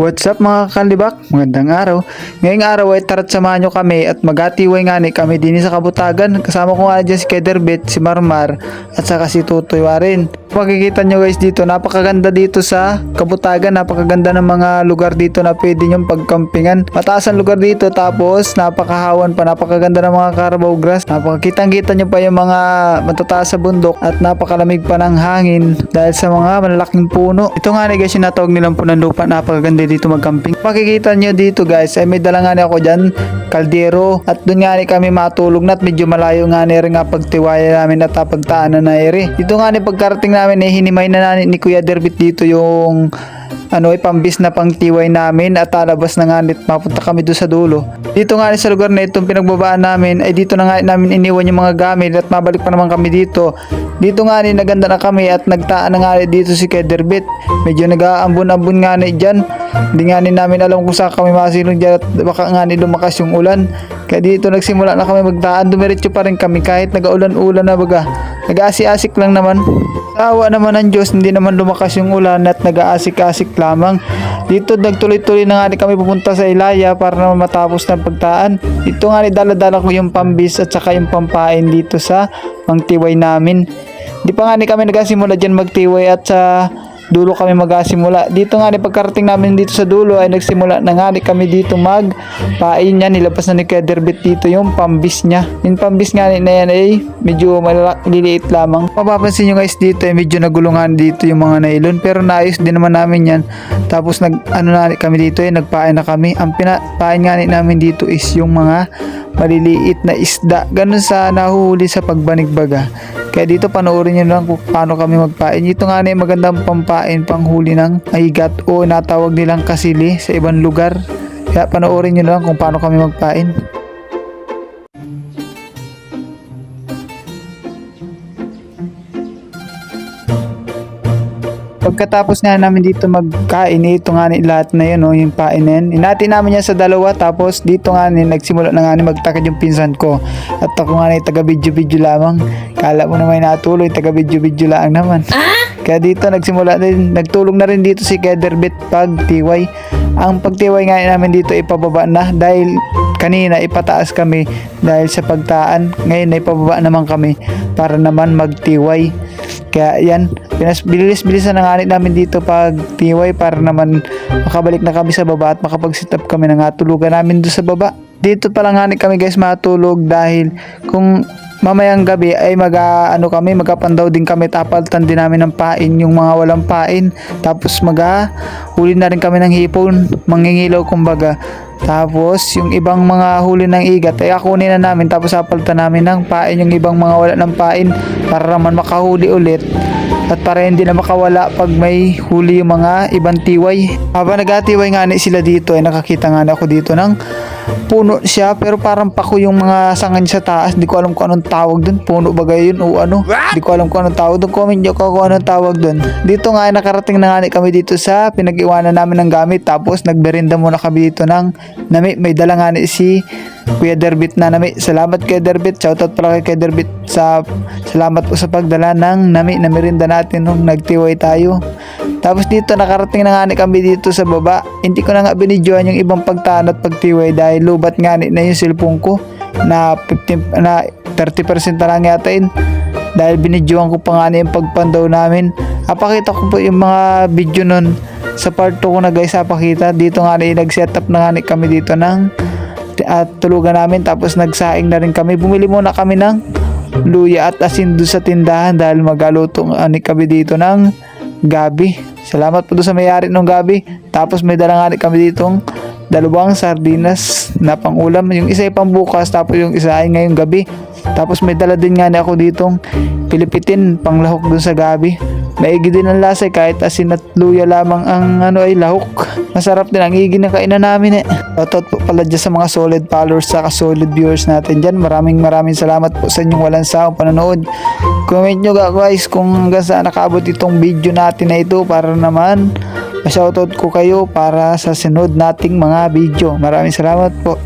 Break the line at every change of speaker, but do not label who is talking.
What's up mga kalibak? Magandang araw. Ngayong araw ay tara't samahan nyo kami at magatiway nga ni kami din sa Kabutagan. Kasama ko nga dyan si Kederbet, si Marmar at saka si Tutoy Warin. Makikita nyo guys dito, napakaganda dito sa Kabutagan. Napakaganda ng mga lugar dito na pwede nyong pagkampingan. Mataas ang lugar dito tapos napakahawan pa. Napakaganda ng mga Carabao grass. Napakitang kita nyo pa yung mga matataas sa bundok at napakalamig pa ng hangin dahil sa mga malalaking puno. Ito nga ni guys yung natawag nilang punang lupa. Napakaganda dito magcamping. Makikita nyo dito guys ay may dala nga ni ako dyan kaldero at doon nga ni kami matulog na at medyo malayo nga ni nga pagtiwaya namin at pagtaan na eri. Dito nga ni pagkarating namin eh hinimay na na ni Kuya Derbit dito yung ano ay pambis na pangtiway namin at talabas na nga nit mapunta kami doon sa dulo. Dito nga sa lugar na itong pinagbabaan namin ay dito na nga namin iniwan yung mga gamit at mabalik pa naman kami dito. Dito nga ni naganda na kami at nagtaan na nga ni dito si Kederbit. Medyo nag-aambon-ambon nga ni dyan. Hindi nga ni namin alam kung saan kami masilong dyan at baka nga ni lumakas yung ulan. Kaya dito nagsimula na kami magdaan. Dumiretso pa rin kami kahit nag-aulan-ulan na baga. Nag-aasi-asik lang naman. Sa awa naman ng Diyos, hindi naman lumakas yung ulan at nag-aasik-asik lamang. Dito nagtuloy-tuloy na nga ni kami pupunta sa Ilaya para naman matapos ng pagtaan. Ito nga ni dala-dala ko yung pambis at saka yung pampain dito sa pangtiway namin. Di pa nga ni kami nagsimula dyan magtiway at sa dulo kami magsimula. Dito nga ni pagkarating namin dito sa dulo ay nagsimula na nga ni kami dito mag pain niya. Nilabas na ni Kederbit dito yung pambis niya. Yung pambis nga ni na yan ay medyo maliliit lamang. Mapapansin nyo guys dito ay medyo nagulungan dito yung mga nailon pero naayos din naman namin yan. Tapos nag ano na kami dito ay nagpain na kami. Ang pinapain nga ni namin dito is yung mga maliliit na isda. Ganun sa nahuhuli sa pagbanigbaga. Kaya dito panoorin nyo lang kung paano kami magpain. Ito nga na yung magandang pampain panghuli ng aigat o natawag nilang kasili sa ibang lugar. Kaya panoorin nyo lang kung paano kami magpain. Pagkatapos nga namin dito magkain, eh, ito nga ni lahat na yun, oh, yung pain na yun. Inati namin yan sa dalawa, tapos dito nga ni, nagsimula na nga ni magtakad yung pinsan ko. At ako nga ni taga-video-video lamang. Kala mo naman natuloy, taga-video-video lang naman. Kaya dito nagsimula din, nagtulong na rin dito si Kederbit pag tiway. Ang pagtiway nga namin dito ipababa na dahil kanina ipataas kami dahil sa pagtaan. Ngayon ipababa naman kami para naman magtiway. Kaya yan, pinas, bilis-bilisan na nga namin dito pag tiway para naman makabalik na kami sa baba at makapag-sit up kami na nga tulugan namin doon sa baba. Dito pala nga kami guys matulog dahil kung mamayang gabi ay mag ano kami magapandaw din kami tapaltan din namin ng pain yung mga walang pain tapos mag huli na rin kami ng hipon mangingilaw kumbaga tapos yung ibang mga huli ng igat ay akunin na namin tapos apaltan namin ng pain yung ibang mga wala ng pain para naman makahuli ulit at para hindi na makawala pag may huli yung mga ibang tiway. Habang nagatiway nga ni sila dito ay nakakita nga na ako dito ng puno siya pero parang pako yung mga sanga niya sa taas. Hindi ko alam kung anong tawag dun. Puno ba yun o ano? Hindi ko alam kung anong tawag dun. Comment nyo ko kung anong tawag dun. Dito nga nakarating na nga kami dito sa pinag-iwanan namin ng gamit tapos nagberinda muna kami dito ng nami. May dala nga ni si Kuya Derbit na nami. Salamat Kuya Derbit. Shoutout pala kay Kuya Derbit sa salamat po sa pagdala ng nami na merinda natin nung nagtiway tayo. Tapos dito nakarating na nga ni kami dito sa baba. Hindi ko na nga binidyoan yung ibang pagtaan at pagtiway dahil lubat nga ni na yung cellphone ko na 15 na 30% na lang yata yun. Dahil binidyoan ko pa nga na yung pagpandaw namin. Apakita ko po yung mga video nun sa part 2 ko na guys apakita. Dito nga ni nag-setup na nga ni kami dito ng at tulugan namin tapos nagsaing na rin kami. Bumili muna kami ng luya at asin doon sa tindahan dahil magaluto ani kami dito ng gabi. Salamat po doon sa may-ari ng gabi. Tapos may dala nga kami ditong dalawang sardinas na pangulam. Yung isa ay pambukas tapos yung isa ay ngayong gabi. Tapos may dala din nga ni ako ditong pilipitin panglahok doon sa gabi. Maigi din ang lasa eh, kahit asin at luya lamang ang ano ay lahok. Masarap din ang igi ng kainan namin eh. Shoutout po pala dyan sa mga solid followers sa solid viewers natin dyan. Maraming maraming salamat po sa inyong walang sawang panonood. Comment nyo ga- guys kung hanggang saan nakaabot itong video natin na ito para naman ma-shoutout ko kayo para sa sunod nating mga video. Maraming salamat po.